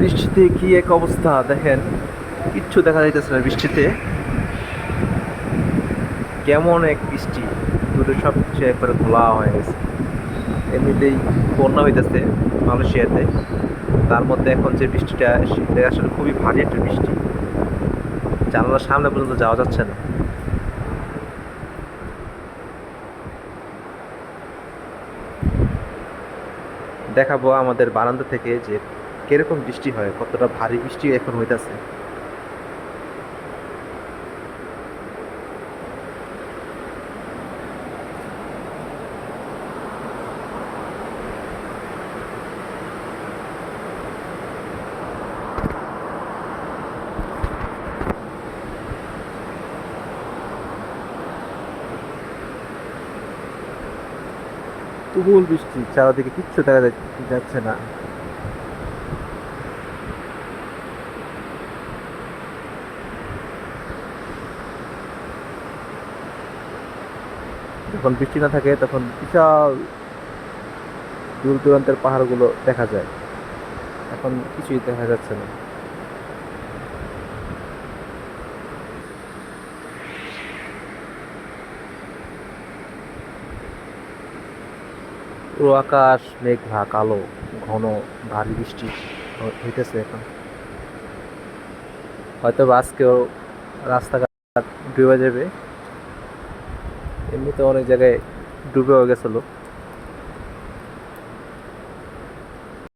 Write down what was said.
বৃষ্টিতে কি এক অবস্থা? দেখেন, কিচ্ছু দেখা যাইতেছে না বৃষ্টিতে। কেমন এক বৃষ্টি। দূরে সব কিছু একবারে খোলা হয়ে গেছে। এমনিতেই বন্যা হইতেছে মালয়েশিয়াতে। তার মধ্যে এখন যে বৃষ্টিটা, সেটা আসলে খুবই ভারী একটা বৃষ্টি। জানালার সামনে পর্যন্ত যাওয়া যাচ্ছে না। দেখাবো আমাদের বারান্দা থেকে যে কীরকম বৃষ্টি হয়? কতটা ভারী বৃষ্টি এখন হইতাছে? তুমুল বৃষ্টি, চারিদিকে কিচ্ছু দেখা যাচ্ছে- যাচ্ছে না। যখন বৃষ্টি না থাকে তখন বিশাল দূর দূরান্তের পাহাড়গুলো দেখা যায়। এখন কিছুই দেখা যাচ্ছে না। পুরো আকাশ মেঘলা কালো ঘন, ভারী বৃষ্টি হইতেছে এখন। হয়তো আজকেও রাস্তাঘাট ডুবে যাবে। এমনিতে অনেক জায়গায় ডুবেও গেছিল।